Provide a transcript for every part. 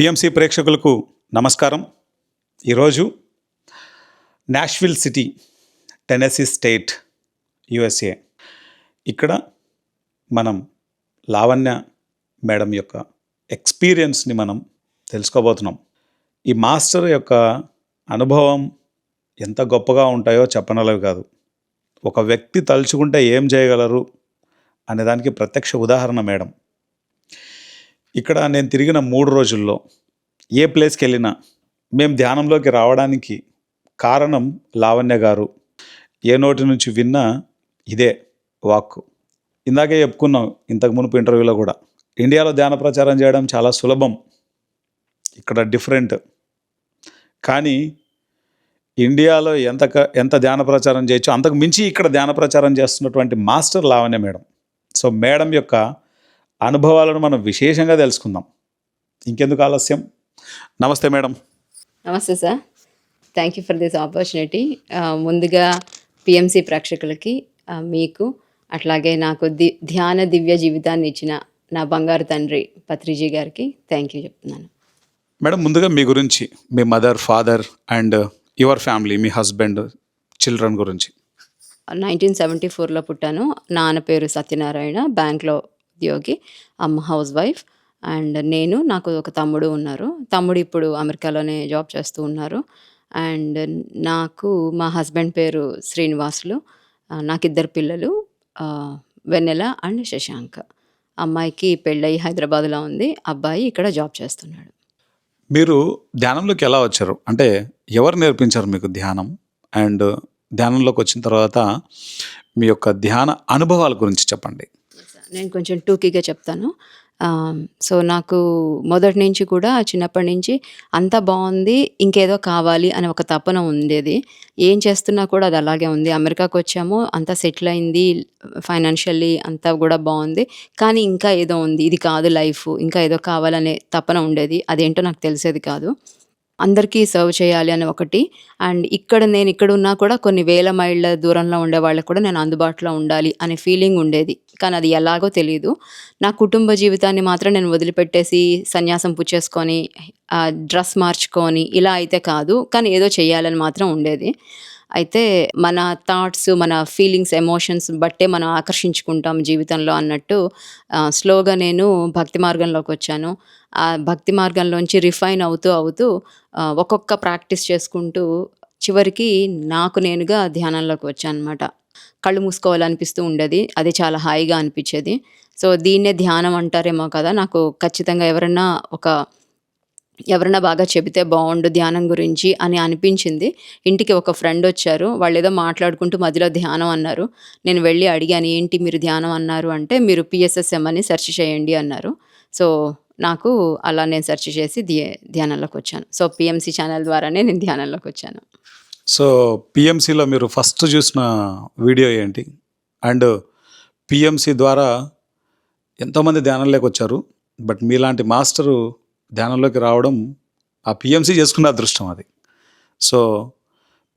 PMC ప్రేక్షకులకు నమస్కారం. ఈరోజు Nashville city Tennessee state USA. ఇక్కడ మనం లావణ్య మేడం యొక్క ఎక్స్పీరియన్స్ని మనం తెలుసుకోబోతున్నాం. ఈ మాస్టర్ యొక్క అనుభవం ఎంత గొప్పగా ఉంటాయో చెప్పనలవి కాదు. ఒక వ్యక్తి తలుచుకుంటే ఏం చేయగలరు అనేదానికి ప్రత్యక్ష ఉదాహరణ మేడం. ఇక్కడ నేను తిరిగిన మూడు రోజుల్లో ఏ ప్లేస్కి వెళ్ళినా మేము ధ్యానంలోకి రావడానికి కారణం లావణ్య గారు. ఏ నోటి నుంచి విన్నా ఇదే వాక్కు. ఇందాకే చెప్పుకున్నాం ఇంతకు మునుపు ఇంటర్వ్యూలో కూడా. ఇండియాలో ధ్యాన ప్రచారం చేయడం చాలా సులభం. ఇక్కడ డిఫరెంట్. కానీ ఇండియాలో ఎంత ఎంత ధ్యాన ప్రచారం చేయొచ్చు అంతకు మించి ఇక్కడ ధ్యాన ప్రచారం చేస్తున్నటువంటి master Lavanya madam. So madam యొక్క అనుభవాలను మనం విశేషంగా తెలుసుకుందాం. ఇంకెందుకు ఆలస్యం? నమస్తే మేడం. నమస్తే sir. Thank you for this opportunity ముందుగా పిఎంసి ప్రేక్షకులకి మీకు అట్లాగే నాకు ది ధ్యాన దివ్య జీవితాన్ని ఇచ్చిన నా బంగారు తండ్రి పత్రిజీ గారికి థ్యాంక్ యూ చెప్తున్నాను. మేడం ముందుగా మీ గురించి మీ mother father and your family me husband children గురించి. నైన్టీన్ సెవెంటీ ఫోర్లో పుట్టాను. నాన్న పేరు సత్యనారాయణ బ్యాంక్లో ఉద్యోగి అమ్మ హౌస్ వైఫ్. అండ్ నేను నాకు ఒక తమ్ముడు ఉన్నారు. తమ్ముడు ఇప్పుడు అమెరికాలోనే జాబ్ చేస్తూ ఉన్నారు. అండ్ నాకు మా హస్బెండ్ పేరు శ్రీనివాసులు. నాకు ఇద్దరు పిల్లలు వెన్నెల అండ్ శశాంక్. అమ్మాయికి పెళ్ళయి హైదరాబాద్లో ఉంది. అబ్బాయి ఇక్కడ జాబ్ చేస్తున్నాడు. మీరు ధ్యానంలోకి ఎలా వచ్చారు? అంటే ఎవరు నేర్పించారు మీకు ధ్యానం? అండ్ ధ్యానంలోకి వచ్చిన తర్వాత మీ యొక్క ధ్యాన అనుభవాల గురించి చెప్పండి. నేను కొంచెం టూకీగా చెప్తాను. సో నాకు మొదటి నుంచి కూడా చిన్నప్పటి నుంచి అంతా బాగుంది ఇంకేదో కావాలి అనే ఒక తపన ఉండేది. ఏం చేస్తున్నా కూడా అది అలాగే ఉంది. అమెరికాకి వచ్చాము అంతా సెటిల్ అయింది ఫైనాన్షియల్లీ అంతా కూడా బాగుంది. కానీ ఇంకా ఏదో ఉంది ఇది కాదు లైఫ్ ఇంకా ఏదో కావాలనే తపన ఉండేది. అదేంటో నాకు తెలిసేది కాదు. అందరికీ సర్వ్ చేయాలి అని ఒకటి. అండ్ ఇక్కడ నేను ఇక్కడ ఉన్నా కూడా కొన్ని వేల మైళ్ళ దూరంలో ఉండే వాళ్ళకి కూడా నేను అందుబాటులో ఉండాలి అనే ఫీలింగ్ ఉండేది. కానీ అది ఎలాగో తెలియదు నా కుటుంబ జీవితాన్ని మాత్రం నేను వదిలిపెట్టేసి సన్యాసం పుచ్చేసుకొని డ్రెస్ మార్చుకొని ఇలా అయితే కాదు కానీ ఏదో చేయాలని మాత్రం ఉండేది. అయితే మన థాట్స్ మన ఫీలింగ్స్ ఎమోషన్స్ బట్టే మనం ఆకర్షించుకుంటాం జీవితంలో అన్నట్టు స్లోగా నేను భక్తి మార్గంలోకి వచ్చాను. ఆ భక్తి మార్గంలోంచి రిఫైన్ అవుతూ అవుతూ ఒక్కొక్క ప్రాక్టీస్ చేసుకుంటూ చివరికి నాకు నేనుగా ధ్యానంలోకి వచ్చాను అనమాట కళ్ళు మూసుకోవాలనిపిస్తూ ఉండేది. అది చాలా హాయిగా అనిపించేది. సో దీన్నే ధ్యానం అంటారేమో కదా నాకు ఖచ్చితంగా ఎవరన్నా ఒక ఎవరన్నా బాగా చెబితే బాగుండు ధ్యానం గురించి అని అనిపించింది. ఇంటికి ఒక ఫ్రెండ్ వచ్చారు. వాళ్ళు ఏదో మాట్లాడుకుంటూ మధ్యలో ధ్యానం అన్నారు. నేను వెళ్ళి అడిగాను ఏంటి మీరు ధ్యానం అన్నారు అంటే మీరు పిఎస్ఎస్ఎం అని సెర్చ్ చేయండి అన్నారు. సో నాకు అలా నేను సెర్చ్ చేసి ధ్యానంలోకి వచ్చాను. సో పిఎంసి ఛానల్ ద్వారానే నేను ధ్యానంలోకి వచ్చాను. సో పిఎంసిలో మీరు ఫస్ట్ చూసిన వీడియో ఏంటి? అండ్ పిఎంసి ద్వారా ఎంతోమంది ధ్యానంలోకి వచ్చారు. బట్ మీలాంటి మాస్టరు ధ్యానంలోకి రావడం ఆ పిఎంసి చేసుకున్న అదృష్టం అది. సో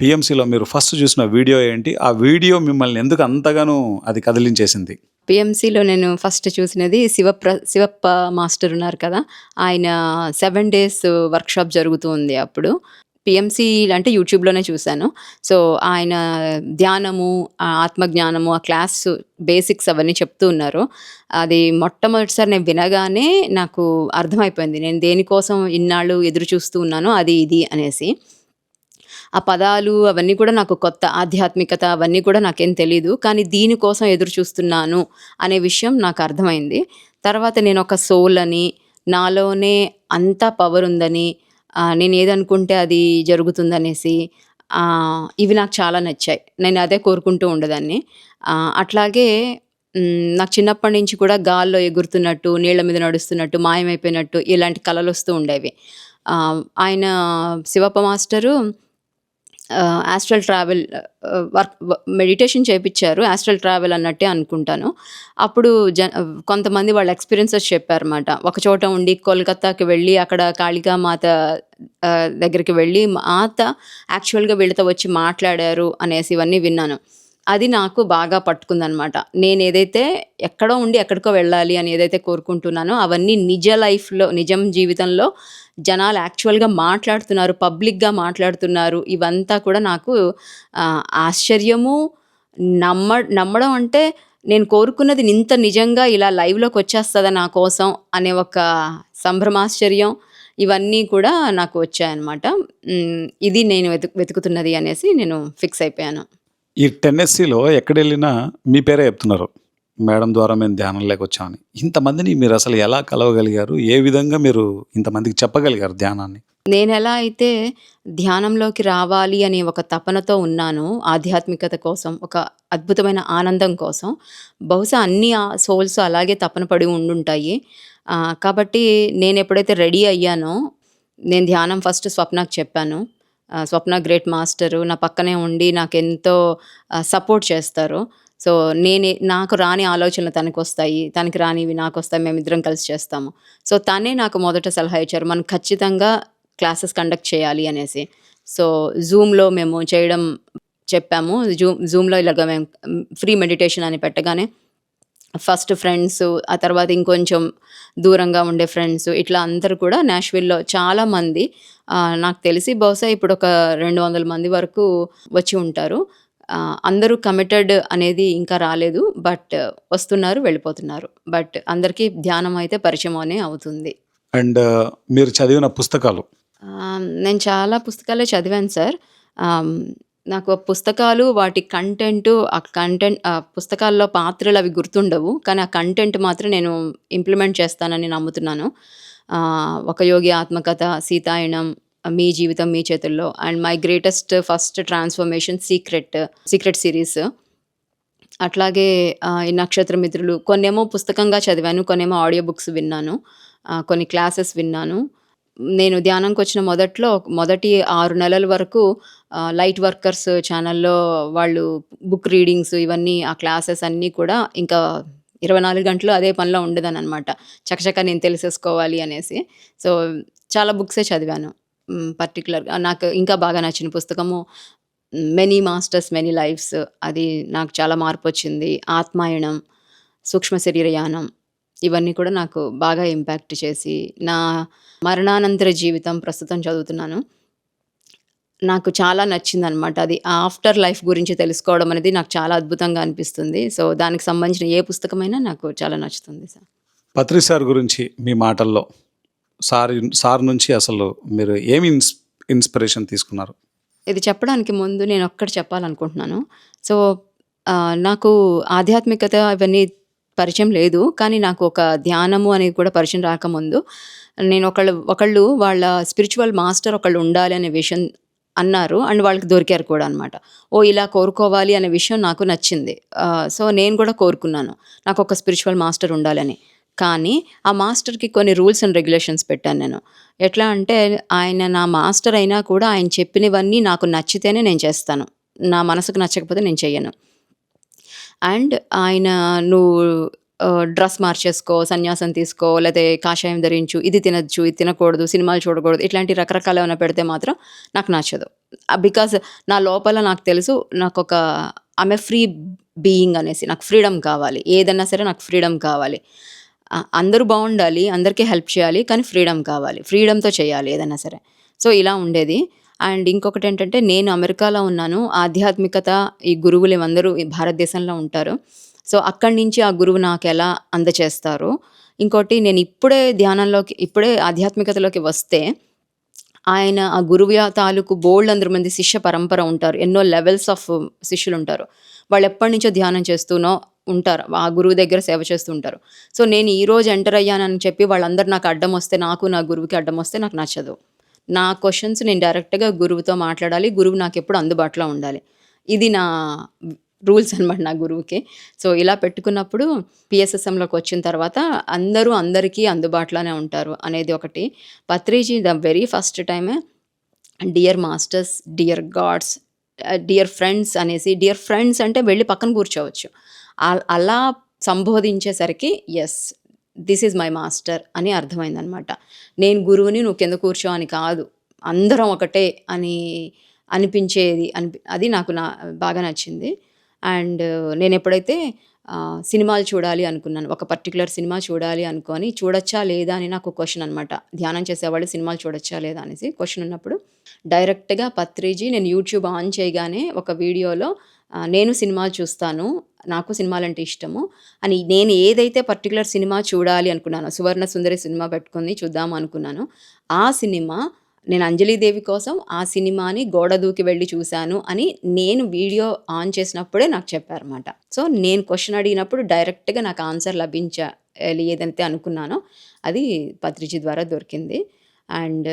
పిఎంసిలో మీరు ఫస్ట్ చూసిన వీడియో ఏంటి? ఆ వీడియో మిమ్మల్ని ఎందుకు అంతగానో అది కదిలించేసింది? పిఎంసిలో నేను ఫస్ట్ చూసినది శివప్ర శివప్ప మాస్టర్ ఉన్నారు కదా. ఆయన సెవెన్ డేస్ వర్క్షాప్ జరుగుతూ ఉంది అప్పుడు. పిఎంసి అంటే యూట్యూబ్లోనే చూశాను. సో ఆయన ధ్యానము ఆ ఆత్మజ్ఞానము ఆ క్లాస్ బేసిక్స్ అవన్నీ చెప్తూ ఉన్నారు. అది మొట్టమొదటిసారి నేను వినగానే నాకు అర్థమైపోయింది. నేను దేనికోసం ఇన్నాళ్ళు ఎదురు చూస్తూ ఉన్నానో అది ఇది అనేసి. ఆ పదాలు అవన్నీ కూడా నాకు కొత్త ఆధ్యాత్మికత అవన్నీ కూడా నాకేం తెలీదు. కానీ దీనికోసం ఎదురు చూస్తున్నాను అనే విషయం నాకు అర్థమైంది. తర్వాత నేను ఒక సోల్ అని నాలోనే అంతా పవర్ ఉందని నేను ఏదనుకుంటే అది జరుగుతుందనేసి ఇవి నాకు చాలా నచ్చాయి. నేను అదే కోరుకుంటూ ఉండేదాన్ని. అట్లాగే నాకు చిన్నప్పటి నుంచి కూడా గాల్లో ఎగురుతున్నట్టు నీళ్ళ మీద నడుస్తున్నట్టు మాయమైపోయినట్టు ఇలాంటి కళలు వస్తూ ఉండేవి. ఆయన Shivappa master astral travel work meditation చేయించారు ఆస్ట్రల్ ట్రావెల్ అన్నట్టే అనుకుంటాను. అప్పుడు జ కొంతమంది వాళ్ళ ఎక్స్పీరియన్సెస్ చెప్పారన్నమాట. ఒక చోట ఉండి కోల్కతాకి వెళ్ళి అక్కడ కాళికా మాత దగ్గరికి వెళ్ళి మాత యాక్చువల్గా వీళ్ళతో వచ్చి మాట్లాడారు అనేసి ఇవన్నీ విన్నాను. అది నాకు బాగా పట్టుకుందనమాట. నేనేదైతే ఎక్కడో ఉండి ఎక్కడికో వెళ్ళాలి అని ఏదైతే కోరుకుంటున్నానో అవన్నీ నిజ లైఫ్‌లో నిజం జీవితంలో జనాలు యాక్చువల్‌గా మాట్లాడుతున్నారు. పబ్లిక్‌గా మాట్లాడుతున్నారు. ఇవంతా కూడా నాకు ఆశ్చర్యము నమ్మ నమ్మడం అంటే నేను కోరుకున్నది ఇంత నిజంగా ఇలా లైవ్‌లోకి వచ్చేస్తుందా నా కోసం అనే ఒక సంభ్రమాశ్చర్యం ఇవన్నీ కూడా నాకు వచ్చాయన్నమాట. ఇది నేను వెతుకు వెతుకుతున్నది అనేసి నేను ఫిక్స్ అయిపోయాను. ఈ టెన్నెస్సీలో ఎక్కడెళ్ళినా మీ పేరే చెప్తున్నారు. మేడం ద్వారా మేము ధ్యానంలోకి వచ్చామని. ఇంతమందిని మీరు అసలు ఎలా కలవగలిగారు? ఏ విధంగా మీరు ఇంతమందికి చెప్పగలిగారు ధ్యానాన్ని? నేను ఎలా అయితే ధ్యానంలోకి రావాలి అనే ఒక తపనతో ఉన్నాను ఆధ్యాత్మికత కోసం, ఒక అద్భుతమైన ఆనందం కోసం, బహుశా అన్ని సోల్స్ అలాగే తపన పడి ఉండుంటాయి. కాబట్టి నేను ఎప్పుడైతే రెడీ అయ్యానో, నేను ధ్యానం ఫస్ట్ స్వప్నకు చెప్పాను. స్వప్న గ్రేట్ మాస్టరు నా పక్కనే ఉండి నాకెంతో ఎంతో సపోర్ట్ చేస్తారు. సో, నేనే నాకు రాని ఆలోచనలు తనకు వస్తాయి తనకి రానివి నాకు వస్తాయి మేమిద్దరం కలిసి చేస్తాము. సో, తనే నాకు మొదట సలహా ఇచ్చారు. మనం ఖచ్చితంగా క్లాసెస్ కండక్ట్ చేయాలి అనేసి. సో, జూమ్‌లో మేము చేయడం చెప్పాము. జూమ్ జూమ్‌లో ఇలాగ మేము ఫ్రీ మెడిటేషన్ అని పెట్టగానే ఫస్ట్ ఫ్రెండ్స్, ఆ తర్వాత ఇంకొంచెం దూరంగా ఉండే ఫ్రెండ్స్ ఇట్లా అందరూ కూడా నాష్‌విల్‌లో చాలామంది నాకు తెలిసి బహుశా ఇప్పుడు ఒక రెండు వందల మంది వరకు వచ్చి ఉంటారు. అందరూ కమిటెడ్ అనేది ఇంకా రాలేదు. బట్ వస్తున్నారు, వెళ్ళిపోతున్నారు. బట్ అందరికీ ధ్యానం అయితే పరిచయమనే అవుతుంది. అండ్ మీరు చదివిన పుస్తకాలు? ఆహ్, నేను చాలా పుస్తకాలే చదివాను సార్. ఆహ్, నాకు ఆ పుస్తకాలు వాటి కంటెంటు ఆ కంటెంట్ ఆ పుస్తకాల్లో పాత్రలు అవి గుర్తుండవు. కానీ ఆ కంటెంట్ మాత్రం నేను ఇంప్లిమెంట్ చేస్తానని నమ్ముతున్నాను. ఆహ్, ఒక యోగి ఆత్మకథ, సీతాయనం, మీ జీవితం మీ చేతుల్లో and my greatest first transformation secret, secret series అట్లాగే ఈ నక్షత్ర మిత్రులు కొన్నేమో పుస్తకంగా చదివాను. కొన్నేమో ఆడియో బుక్స్ విన్నాను. కొన్ని క్లాసెస్ విన్నాను. నేను ధ్యానంకొచ్చిన మొదట్లో మొదటి ఆరు నెలల వరకు లైట్ వర్కర్స్ ఛానల్‌లో వాళ్ళు బుక్ రీడింగ్స్ ఇవన్నీ ఆ క్లాసెస్ అన్నీ కూడా ఇంకా 24 గంటలు అదే పనిలో ఉండేదాన్ననమాట. చకచకా నేను తెలిసేసుకోవాలి అనేసి. సో, చాలా బుక్సే చదివాను. పర్టికులర్గా పర్టిక్యులర్‌గా నాకు ఇంకా బాగా నచ్చిన పుస్తకము 'మెనీ మాస్టర్స్ మెనీ లైఫ్స్' అది నాకు చాలా మార్పు వచ్చింది 'ఆత్మాయణం', 'సూక్ష్మ శరీరయానం' ఇవన్నీ కూడా నాకు బాగా ఇంపాక్ట్ చేసి, నా మరణానంతర జీవితం ప్రస్తుతం చదువుతున్నాను. నాకు చాలా నచ్చింది అనమాట అది ఆఫ్టర్ లైఫ్ గురించి తెలుసుకోవడం అనేది నాకు చాలా అద్భుతంగా అనిపిస్తుంది. సో, దానికి సంబంధించిన ఏ పుస్తకమైనా నాకు చాలా నచ్చుతుంది సార్. పత్రి సార్ గురించి మీ మాటల్లో సార్ సార్ నుంచి అసలు మీరు ఏమి ఇన్స్ ఇన్స్పిరేషన్ తీసుకున్నారు? ఇది చెప్పడానికి ముందు నేను ఒక్కటి చెప్పాలనుకుంటున్నాను. సో, నాకు ఆధ్యాత్మికత ఇవన్నీ పరిచయం లేదు. కానీ నాకు ఒక ధ్యానము అనేది కూడా పరిచయం రాకముందు నేను ఒకళ్ళు ఒకళ్ళు వాళ్ళ స్పిరిచువల్ మాస్టర్ ఒకళ్ళు ఉండాలి అనే విషయం అన్నారు. అండ్ వాళ్ళకి దొరికారు కూడా అనమాట. ఓ ఇలా కోరుకోవాలి అనే విషయం నాకు నచ్చింది. సో, నేను కూడా కోరుకున్నాను. నాకు ఒక స్పిరిచువల్ మాస్టర్ ఉండాలని. కానీ ఆ మాస్టర్‌కి కొన్ని రూల్స్ అండ్ రెగ్యులేషన్స్ పెట్టాను నేను. ఎట్లా అంటే ఆయన నా మాస్టర్ అయినా కూడా ఆయన చెప్పినవన్నీ నాకు నచ్చితేనే నేను చేస్తాను. నా మనసుకు నచ్చకపోతే నేను చెయ్యను. అండ్ ఆయన నువ్వు డ్రెస్ మార్చేసుకో, సన్యాసం తీసుకో, లేకపోతే కాషాయం ధరించు, ఇది తినొచ్చు, ఇది తినకూడదు, సినిమాలు చూడకూడదు ఇట్లాంటి రకరకాలు ఏమైనా పెడితే మాత్రం నాకు నచ్చదు. బికాస్ బికాజ్ నా లోపల నాకు తెలుసు నాకు ఒక ఆమె ఫ్రీ బీయింగ్ అనేసి. నాకు ఫ్రీడమ్ కావాలి. ఏదన్నా సరే నాకు ఫ్రీడమ్ కావాలి. అందరూ బాగుండాలి అందరికీ హెల్ప్ చేయాలి. కానీ ఫ్రీడమ్ కావాలి. ఫ్రీడమ్‌తో చేయాలి ఏదైనా సరే. సో, ఇలా ఉండేది. అండ్ ఇంకొకటి ఏంటంటే నేను అమెరికాలో ఉన్నాను. ఆధ్యాత్మికత ఈ గురువులు అందరూ ఈ భారతదేశంలో ఉంటారు. సో, అక్కడి నుంచి ఆ గురువు నాకు ఎలా అందచేస్తారు. ఇంకోటి నేను ఇప్పుడే ధ్యానంలోకి ఇప్పుడే ఆధ్యాత్మికతలోకి వస్తే ఆయన ఆ గురువు య తాలూకు అందరు మంది శిష్య పరంపర ఉంటారు. ఎన్నో లెవెల్స్ ఆఫ్ శిష్యులు ఉంటారు వాళ్ళు ఎప్పటినుంచో ధ్యానం చేస్తూనో ఉంటారు. ఆ గురువు దగ్గర సేవ చేస్తూ ఉంటారు. సో, నేను ఈరోజు ఎంటర్ అయ్యానని చెప్పి వాళ్ళందరూ నాకు అడ్డం వస్తే నాకు నా గురువుకి అడ్డం వస్తే నాకు నచ్చదు. నా క్వశ్చన్స్ నేను డైరెక్ట్‌గా గురువుతో మాట్లాడాలి. గురువు నాకు ఎప్పుడు అందుబాటులో ఉండాలి. ఇది నా రూల్స్ అనమాట నా గురువుకి. సో, ఇలా పెట్టుకున్నప్పుడు పిఎస్ఎస్ఎంలోకి వచ్చిన తర్వాత అందరూ అందరికీ అందుబాటులోనే ఉంటారు అనేది ఒకటి. పత్రిజీ ద వెరీ ఫస్ట్ టైమే dear masters, dear gods, dear friends అనేసి డియర్ ఫ్రెండ్స్ అంటే వెళ్ళి పక్కన కూర్చోవచ్చు. అలా సంబోధించేసరికి yes this is my master అని అర్థమైందనమాట. నేను గురువుని నువ్వు కింద కూర్చో అని కాదు. అందరం ఒకటే అని అనిపించేది అనిపి అది నాకు నా బాగా నచ్చింది. అండ్ నేను ఎప్పుడైతే సినిమాలు చూడాలి అనుకున్నాను ఒక పర్టికులర్ సినిమా చూడాలి అనుకొని చూడొచ్చా లేదా అని నాకు క్వశ్చన్ అనమాట ధ్యానం చేసేవాళ్ళు సినిమాలు చూడొచ్చా లేదా అనేసి క్వశ్చన్ ఉన్నప్పుడు డైరెక్ట్గా పత్రిజీ నేను యూట్యూబ్ ఆన్ చేయగానే ఒక వీడియోలో నేను సినిమాలు చూస్తాను నాకు సినిమాలు అంటే ఇష్టము. అని నేను ఏదైతే పర్టికులర్ సినిమా చూడాలి అనుకున్నానో సువర్ణ సుందరి సినిమా పెట్టుకుని చూద్దాం అనుకున్నాను ఆ సినిమా నేను అంజలీదేవి కోసం ఆ సినిమాని గోడ దూకి వెళ్ళి చూశాను అని నేను వీడియో ఆన్ చేసినప్పుడే నాకు చెప్పారన్నమాట. సో నేను క్వశ్చన్ అడిగినప్పుడు డైరెక్ట్గా నాకు ఆన్సర్ లభించాలి ఏదైతే అనుకున్నానో అది పత్రిజీ ద్వారా దొరికింది. అండ్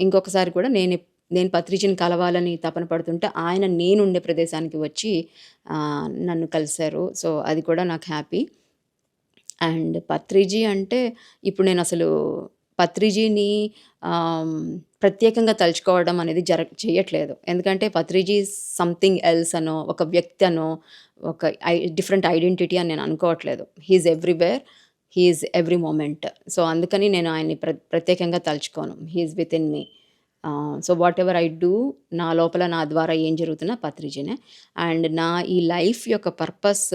ఇంకొకసారి కూడా నేను నేను పత్రిజిని కలవాలని తపన పడుతుంటే ఆయన నేను ఉండే ప్రదేశానికి వచ్చి నన్ను కలిశారు. సో అది కూడా నాకు హ్యాపీ. అండ్ పత్రిజీ అంటే ఇప్పుడు నేను అసలు పత్రిజీని ప్రత్యేకంగా తలుచుకోవడం అనేది జర చేయట్లేదు. ఎందుకంటే పత్రిజీ సంథింగ్ ఎల్స్ అనో ఒక వ్యక్తి అనో ఒక ఐ డిఫరెంట్ ఐడెంటిటీ అని నేను అనుకోవట్లేదు. He's everywhere he's every moment so అందుకని నేను ఆయన్ని ప్ర ప్రత్యేకంగా తలుచుకోను. He's with in me so whatever I do నా లోపల నా ద్వారా ఏం జరుగుతున్నా పత్రిజీనే. అండ్ నా ఈ లైఫ్ యొక్క పర్పస్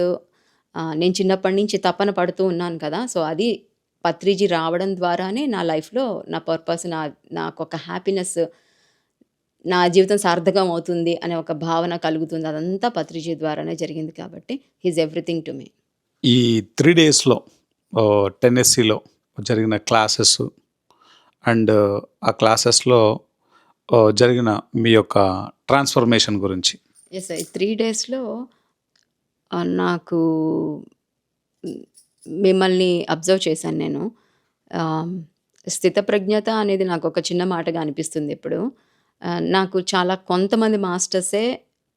నేను చిన్నప్పటి నుంచి తపన పడుతూ ఉన్నాను కదా సో అది పత్రిజీ రావడం ద్వారానే నా లైఫ్లో నా పర్పస్ నా నాకు ఒక హ్యాపీనెస్ నా జీవితం సార్థకం అవుతుంది అనే ఒక భావన కలుగుతుంది. అదంతా పత్రిజీ ద్వారానే జరిగింది కాబట్టి హీజ్ ఎవ్రీథింగ్ టు మీ ఈ త్రీ డేస్లో టెన్నెస్సీలో జరిగిన క్లాసెస్ అండ్ ఆ క్లాసెస్లో జరిగిన మీ యొక్క ట్రాన్స్ఫర్మేషన్ గురించి. ఎస్ ఐ త్రీ డేస్లో నాకు మిమ్మల్ని అబ్జర్వ్ చేశాను నేను. స్థితప్రజ్ఞత అనేది నాకు ఒక చిన్న మాటగా అనిపిస్తుంది ఇప్పుడు నాకు చాలా కొంతమంది మాస్టర్సే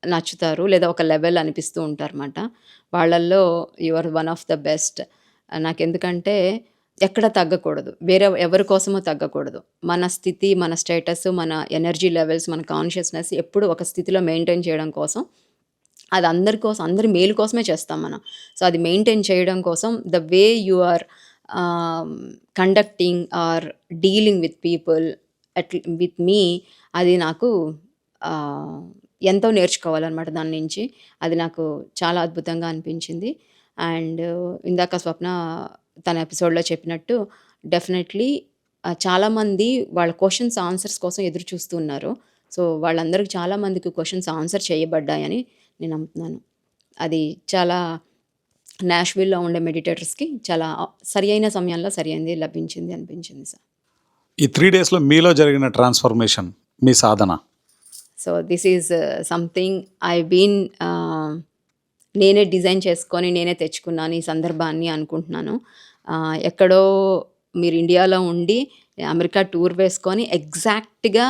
నచ్చుతారు లేదా ఒక లెవెల్ అనిపిస్తూ ఉంటారన్నమాట వాళ్ళల్లో you are one of the best నాకు ఎందుకంటే ఎక్కడ తగ్గకూడదు. వేరే ఎవరి కోసమో తగ్గకూడదు. మన స్థితి మన స్టేటస్ మన ఎనర్జీ లెవెల్స్ మన కాన్షియస్నెస్ ఎప్పుడు ఒక స్థితిలో మెయింటైన్ చేయడం కోసం అది అందరి కోసం అందరి మేలు కోసమే చేస్తాం మనం. సో అది మెయింటైన్ చేయడం కోసం the way you are conducting or dealing with people at with మీ అది నాకు ఎంతో నేర్చుకోవాలన్నమాట దాని నుంచి. అది నాకు చాలా అద్భుతంగా అనిపించింది. అండ్ ఇందాక స్వప్న తన ఎపిసోడ్లో చెప్పినట్టు డెఫినెట్లీ చాలామంది వాళ్ళ క్వశ్చన్స్ ఆన్సర్స్ కోసం ఎదురు చూస్తూ ఉన్నారు. సో వాళ్ళందరికీ చాలామందికి క్వశ్చన్స్ ఆన్సర్ చేయబడ్డాయని నేను నమ్ముతున్నాను. అది చాలా నాష్విల్లో ఉండే మెడిటేటర్స్కి చాలా సరి అయిన సమయంలో సరి అయింది లభించింది అనిపించింది సార్. ఈ త్రీ డేస్లో మీలో జరిగిన ట్రాన్స్ఫర్మేషన్ మీ సాధన? So this is something I been నేనే డిజైన్ చేసుకొని నేనే తెచ్చుకున్నాను ఈ సందర్భాన్ని అనుకుంటున్నాను. ఎక్కడో మీరు ఇండియాలో ఉండి అమెరికా టూర్ వేసుకొని ఎగ్జాక్ట్గా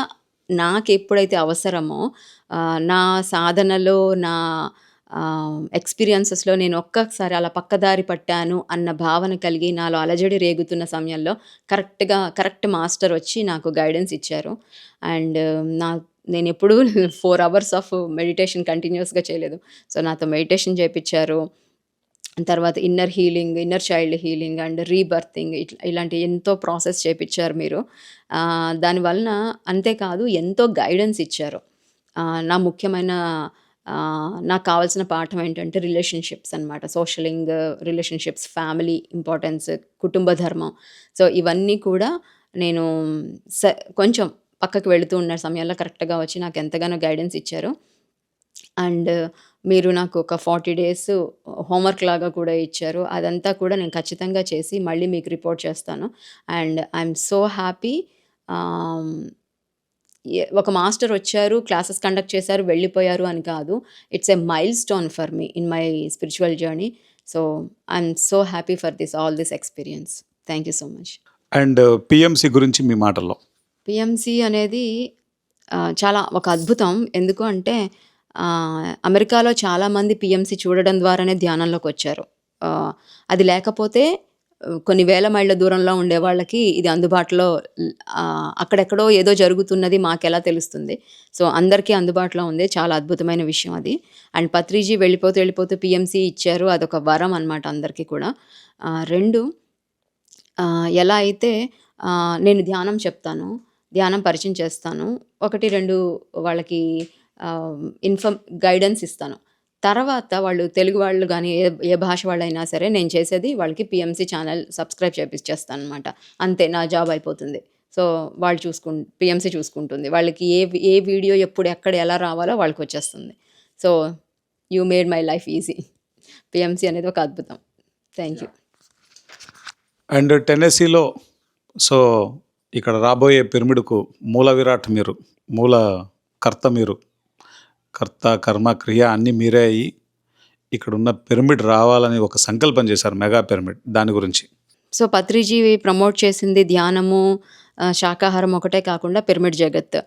నాకు ఎప్పుడైతే అవసరమో నా సాధనలో నా ఎక్స్పీరియన్సెస్లో నేను ఒక్కసారి అలా పక్కదారి పట్టాను అన్న భావన కలిగి నాలో అలజడి రేగుతున్న సమయంలో కరెక్ట్గా కరెక్ట్ మాస్టర్ వచ్చి నాకు గైడెన్స్ ఇచ్చారు. అండ్ నా నేను ఎప్పుడూ ఫోర్ అవర్స్ ఆఫ్ మెడిటేషన్ కంటిన్యూస్గా చేయలేదు. సో నాతో మెడిటేషన్ చేయించారు తర్వాత inner healing inner child healing and rebirthing ఇట్లా ఇలాంటి ఎంతో ప్రాసెస్ చేయించారు మీరు. దాని దానివలన అంతేకాదు ఎంతో గైడెన్స్ ఇచ్చారు. నా ముఖ్యమైన నాకు కావాల్సిన పాఠం ఏంటంటే రిలేషన్షిప్స్ అనమాట సోషలింగ్ రిలేషన్షిప్స్ ఫ్యామిలీ ఇంపార్టెన్స్ కుటుంబ ధర్మం. సో ఇవన్నీ కూడా నేను స కొంచెం పక్కకు వెళుతూ ఉన్న సమయంలో కరెక్ట్గా వచ్చి నాకు ఎంతగానో గైడెన్స్ ఇచ్చారు. అండ్ మీరు నాకు ఒక ఫార్టీ డేస్ హోంవర్క్ లాగా కూడా ఇచ్చారు. అదంతా కూడా నేను ఖచ్చితంగా చేసి మళ్ళీ మీకు రిపోర్ట్ చేస్తాను. అండ్ ఐఎమ్ సో హ్యాపీ ఒక మాస్టర్ వచ్చారు క్లాసెస్ కండక్ట్ చేశారు వెళ్ళిపోయారు అని కాదు. It's a milestone for me in my spiritual journey. So I'm so happy for this all this experience. Thank you so much. And PMC గురించి మీ మాటల్లో. PMC అనేది చాలా ఒక అద్భుతం. ఎందుకు అంటే అమెరికాలో చాలామంది పిఎంసి చూడడం ద్వారానే ధ్యానంలోకి వచ్చారు. అది లేకపోతే కొన్ని వేల మైళ్ళ దూరంలో ఉండే వాళ్ళకి ఇది అందుబాటులో అక్కడెక్కడో ఏదో జరుగుతున్నది మాకెలా తెలుస్తుంది. సో అందరికీ అందుబాటులో ఉంది చాలా అద్భుతమైన విషయం అది. అండ్ పత్రిజీ వెళ్ళిపోతూ వెళ్ళిపోతూ పిఎంసి ఇచ్చారు. అదొక వరం అనమాట అందరికీ కూడా. రెండు ఎలా అయితే నేను ధ్యానం చెప్తాను. ధ్యానం పరిచయం చేస్తాను ఒకటి రెండు వాళ్ళకి ఇన్ఫర్మ్ గైడెన్స్ ఇస్తాను తర్వాత వాళ్ళు తెలుగు వాళ్ళు కానీ ఏ ఏ భాష వాళ్ళైనా సరే నేను చేసేది వాళ్ళకి పిఎంసి ఛానల్ సబ్స్క్రైబ్ చేపిచ్చేస్తాననమాట. అంతే నా జాబ్ అయిపోతుంది. సో, వాళ్ళు చూసుకుం పీఎంసీ చూసుకుంటుంది. వాళ్ళకి ఏ ఏ వీడియో ఎప్పుడు, ఎక్కడ, ఎలా రావాలో వాళ్ళకి వచ్చేస్తుంది so, you made my life easy. PMC అనేది ఒక అద్భుతం. Thank you. అండ్ టెన్నెసీలో సో, ఇక్కడ రాబోయే పిరమిడ్‌కు మూల విరాట్ మీరు. మూల కర్త మీరు. కర్త, కర్మ, క్రియ అన్నీ మీరే అయ్యి, ఇక్కడున్న పిరమిడ్ రావాలని ఒక సంకల్పం చేశారు. Mega pyramid. దాని గురించి. సో, పత్రిజీ ప్రమోట్ చేసింది ధ్యానము, శాకాహారం ఒకటే కాకుండా పిరమిడ్ జగత్.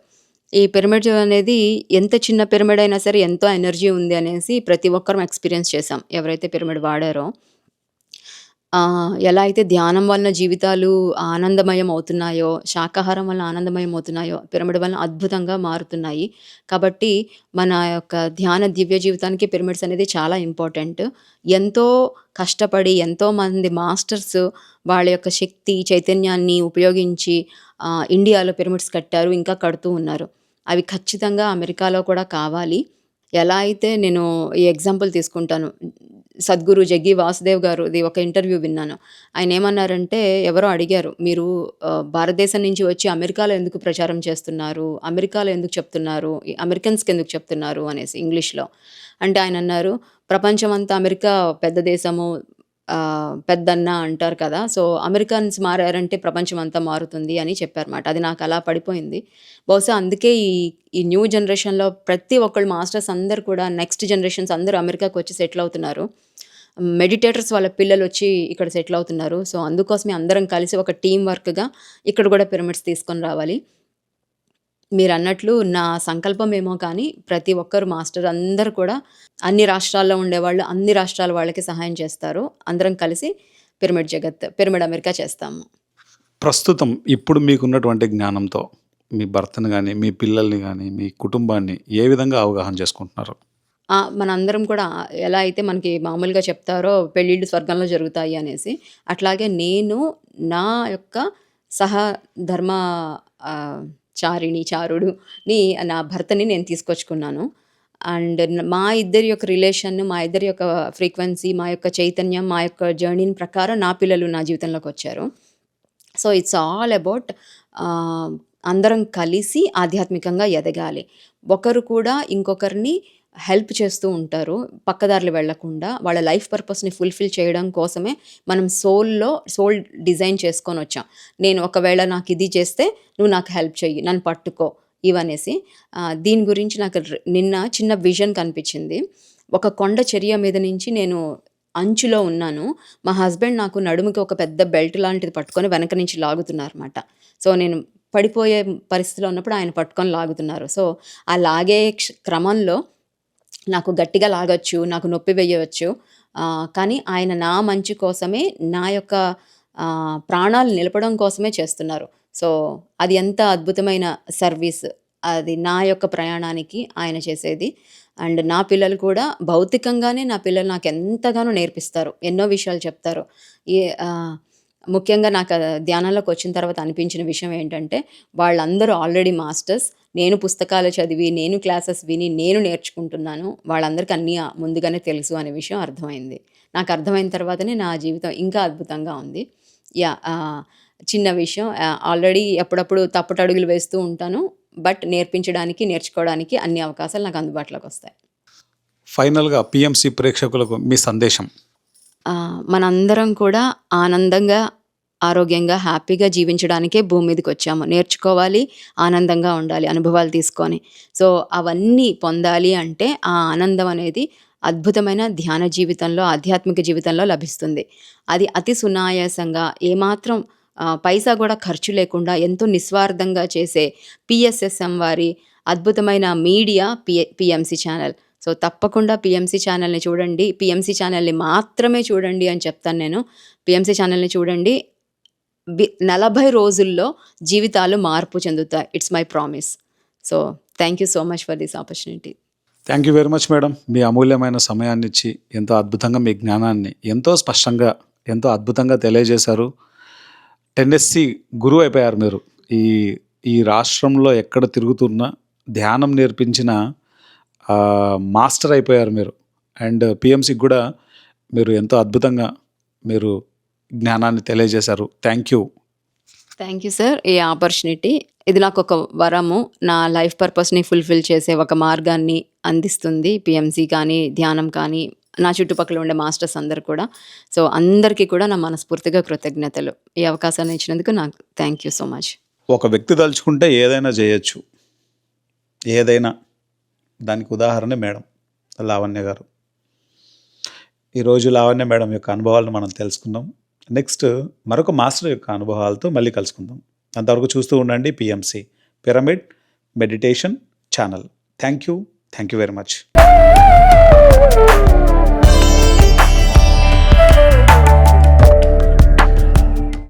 ఈ పిరమిడ్ అనేది ఎంత చిన్న పిరమిడ్ అయినా సరే ఎంతో ఎనర్జీ ఉంది అనేసి ప్రతి ఒక్కరం ఎక్స్‌పీరియన్స్ చేశాం. ఎవరైతే పిరమిడ్ వాడారో. ఎలా అయితే ధ్యానం వలన జీవితాలు ఆనందమయం అవుతున్నాయో, శాకాహారం వలన ఆనందమయం అవుతున్నాయో, పిరమిడ్ వలన అద్భుతంగా మారుతున్నాయి. కాబట్టి మన యొక్క ధ్యాన దివ్య జీవితానికి పిరమిడ్స్ అనేది చాలా ఇంపార్టెంట్. ఎంతో కష్టపడి ఎంతోమంది మాస్టర్స్ వాళ్ళ యొక్క శక్తి, చైతన్యాన్ని ఉపయోగించి ఆహ్, ఇండియాలో పిరమిడ్స్ కట్టారు. ఇంకా కడుతూ ఉన్నారు. అవి ఖచ్చితంగా అమెరికాలో కూడా కావాలి. ఎలా అయితే నేను ఈ ఎగ్జాంపుల్ తీసుకుంటాను. సద్గురు జగ్గి వాసుదేవ్ గారిది ఒక ఇంటర్వ్యూ విన్నాను. ఆయనేమన్నారంటే ఎవరో అడిగారు. మీరు భారతదేశం నుంచి వచ్చి అమెరికాలో ఎందుకు ప్రచారం చేస్తున్నారు? అమెరికాలో ఎందుకు చెప్తున్నారు? అమెరికన్స్‌కి ఎందుకు చెప్తున్నారు? అనేసి ఇంగ్లీష్‌లో. అంటే ఆయన అన్నారు ప్రపంచమంతా అమెరికా పెద్ద దేశము పెద్దన్న అంటారు కదా! సో, అమెరికన్స్ మారారంటే ప్రపంచం అంతా మారుతుంది అని చెప్పారన్నమాట. అది నాకు అలా పడిపోయింది. బహుశా అందుకే ఈ ఈ న్యూ జనరేషన్‌లో ప్రతి ఒక్కళ్ళు మాస్టర్స్ అందరు కూడా నెక్స్ట్ జనరేషన్స్ అందరూ అమెరికాకు వచ్చి సెటిల్ అవుతున్నారు. మెడిటేటర్స్ వాళ్ళ పిల్లలు వచ్చి ఇక్కడ సెటిల్ అవుతున్నారు. సో, అందుకోసమే అందరం కలిసి ఒక టీం వర్క్‌గా ఇక్కడ కూడా పిరమిడ్స్ తీసుకొని రావాలి. మీరన్నట్లు నా సంకల్పం ఏమో కానీ ప్రతి ఒక్కరు మాస్టర్ అందరూ కూడా అన్ని రాష్ట్రాల్లో ఉండేవాళ్ళు అన్ని రాష్ట్రాల వాళ్ళకి సహాయం చేస్తారు. అందరం కలిసి పిరమిడ్ జగత్, పిరమిడ్ అమెరికా చేస్తాము. ప్రస్తుతం ఇప్పుడు మీకున్నటువంటి జ్ఞానంతో మీ భర్తను కానీ మీ పిల్లల్ని కానీ మీ కుటుంబాన్ని ఏ విధంగా అవగాహన చేసుకుంటున్నారు? మనందరం కూడా ఎలా అయితే మనకి మామూలుగా చెప్తారో పెళ్ళిళ్ళు స్వర్గంలో జరుగుతాయి అనేసి. అట్లాగే నేను నా యొక్క సహ ధర్మ చారిణి, చారుడుని నా భర్తని నేను తీసుకొచ్చుకున్నాను. అండ్ మా ఇద్దరి యొక్క రిలేషన్, మా ఇద్దరి యొక్క ఫ్రీక్వెన్సీ, మా యొక్క చైతన్యం, మా యొక్క జర్నీని ప్రకారం నా పిల్లలు నా జీవితంలోకి వచ్చారు సో, ఇట్స్ ఆల్ అబౌట్ అందరం కలిసి ఆధ్యాత్మికంగా ఎదగాలి. ఒకరు కూడా ఇంకొకరిని హెల్ప్ చేస్తూ ఉంటారు. పక్కదారులు వెళ్ళకుండా వాళ్ళ లైఫ్ పర్పస్‌ని ఫుల్‌ఫిల్ చేయడం కోసమే మనం సోల్‌లో సోల్ డిజైన్ చేసుకొని వచ్చాం నేను ఒకవేళ నాకు ఇది చేస్తే నువ్వు నాకు హెల్ప్ చెయ్యి. నన్ను పట్టుకో ఇవనేసి. దీని గురించి నాకు నిన్న చిన్న విజన్ కనిపించింది. ఒక కొండ చర్య మీద నుంచి నేను అంచులో ఉన్నాను. మా హస్బెండ్ నాకు నడుముకి ఒక పెద్ద బెల్ట్ లాంటిది పట్టుకొని వెనక నుంచి లాగుతున్నారన్నమాట. సో, నేను పడిపోయే పరిస్థితిలో ఉన్నప్పుడు ఆయన పట్టుకొని లాగుతున్నారు. సో, ఆ లాగే క్ష క్రమంలో నాకు గట్టిగా లాగొచ్చు. నాకు నొప్పి వేయవచ్చు. కానీ ఆయన నా మంచి కోసమే నా యొక్క ప్రాణాలు నిలపడం కోసమే చేస్తున్నారు. సో, అది ఎంత అద్భుతమైన సర్వీస్. అది నా యొక్క ప్రయాణానికి ఆయన చేసేది. అండ్ నా పిల్లలు కూడా భౌతికంగానే నా పిల్లలు నాకు ఎంతగానో నేర్పిస్తారు. ఎన్నో విషయాలు చెప్తారు. ఏ ముఖ్యంగా నాకు ధ్యానంలోకి వచ్చిన తర్వాత అనిపించిన విషయం ఏంటంటే, వాళ్ళందరూ ఆల్రెడీ మాస్టర్స్. నేను పుస్తకాలు చదివి, నేను క్లాసెస్ విని, నేను నేర్చుకుంటున్నాను. వాళ్ళందరికి అన్నీ ముందుగానే తెలుసు అనే విషయం అర్థమైంది. నాకు అర్థమైన తర్వాతనే నా జీవితం ఇంకా అద్భుతంగా ఉంది. ఆహ్, చిన్న విషయం ఆల్రెడీ అప్పుడప్పుడు తప్పటడుగులు వేస్తూ ఉంటాను. బట్ నేర్పించడానికి, నేర్చుకోవడానికి అన్ని అవకాశాలు నాకు అందుబాటులోకొస్తాయి. ఫైనల్‌గా పీఎంసీ ప్రేక్షకులకు మీ సందేశం. మనందరం కూడా ఆనందంగా, ఆరోగ్యంగా, హ్యాపీగా జీవించడానికే భూమి మీదకొచ్చాము. నేర్చుకోవాలి, ఆనందంగా ఉండాలి అనుభవాలు తీసుకొని. సో, అవన్నీ పొందాలి అంటే ఆ ఆనందం అనేది అద్భుతమైన ధ్యాన జీవితంలో, ఆధ్యాత్మిక జీవితంలో లభిస్తుంది. అది అతి సునాయాసంగా ఏమాత్రం పైసా కూడా ఖర్చు లేకుండా ఎంతో నిస్వార్థంగా చేసే పీఎస్ఎస్ఎం వారి అద్భుతమైన మీడియా పీఎ పీఎంసీ ఛానల్. సో, తప్పకుండా పిఎంసీ ఛానల్‌ని చూడండి. పిఎంసీ ఛానల్‌ని మాత్రమే చూడండి అని చెప్తాను నేను. పీఎంసీ ఛానల్‌ని చూడండి. బి 40 రోజుల్లో జీవితాలు మార్పు చెందుతాయి. It's my promise. So, thank you so much for this opportunity. Thank you very much madam. మీ అమూల్యమైన సమయాన్నిచ్చి ఎంతో అద్భుతంగా మీ జ్ఞానాన్ని ఎంతో స్పష్టంగా, ఎంతో అద్భుతంగా తెలియజేశారు. టెన్నెస్సీ గురువు అయిపోయారు మీరు. ఈ ఈ రాష్ట్రంలో ఎక్కడ తిరుగుతున్నా ధ్యానం నేర్పించిన మాస్టర్ అయిపోయారు మీరు. అండ్ పిఎంసికి కూడా మీరు ఎంతో అద్భుతంగా మీరు జ్ఞానాన్ని తెలియజేశారు. Thank you thank you sir ఈ ఆపర్చునిటీ ఇది నాకు ఒక వరము. నా లైఫ్ పర్పస్ని ఫుల్ఫిల్ చేసే ఒక మార్గాన్ని అందిస్తుంది. పిఎంసి కానీ ధ్యానం కానీ నా చుట్టుపక్కల ఉండే మాస్టర్స్ అందరు కూడా. సో అందరికీ కూడా నా మనస్ఫూర్తిగా కృతజ్ఞతలు. ఈ అవకాశాన్ని ఇచ్చినందుకు నాకు థ్యాంక్ యూ సో మచ్ ఒక వ్యక్తి తలుచుకుంటే ఏదైనా చేయొచ్చు. ఏదైనా. దానికి ఉదాహరణ మేడం లావణ్య గారు. ఈరోజు లావణ్య మేడం యొక్క అనుభవాలను మనం తెలుసుకుందాం. నెక్స్ట్ మరొక మాస్టర్ యొక్క అనుభవాలతో మళ్ళీ కలుసుకుందాం. అంతవరకు చూస్తూ ఉండండి PMC pyramid meditation channel thank you thank you very much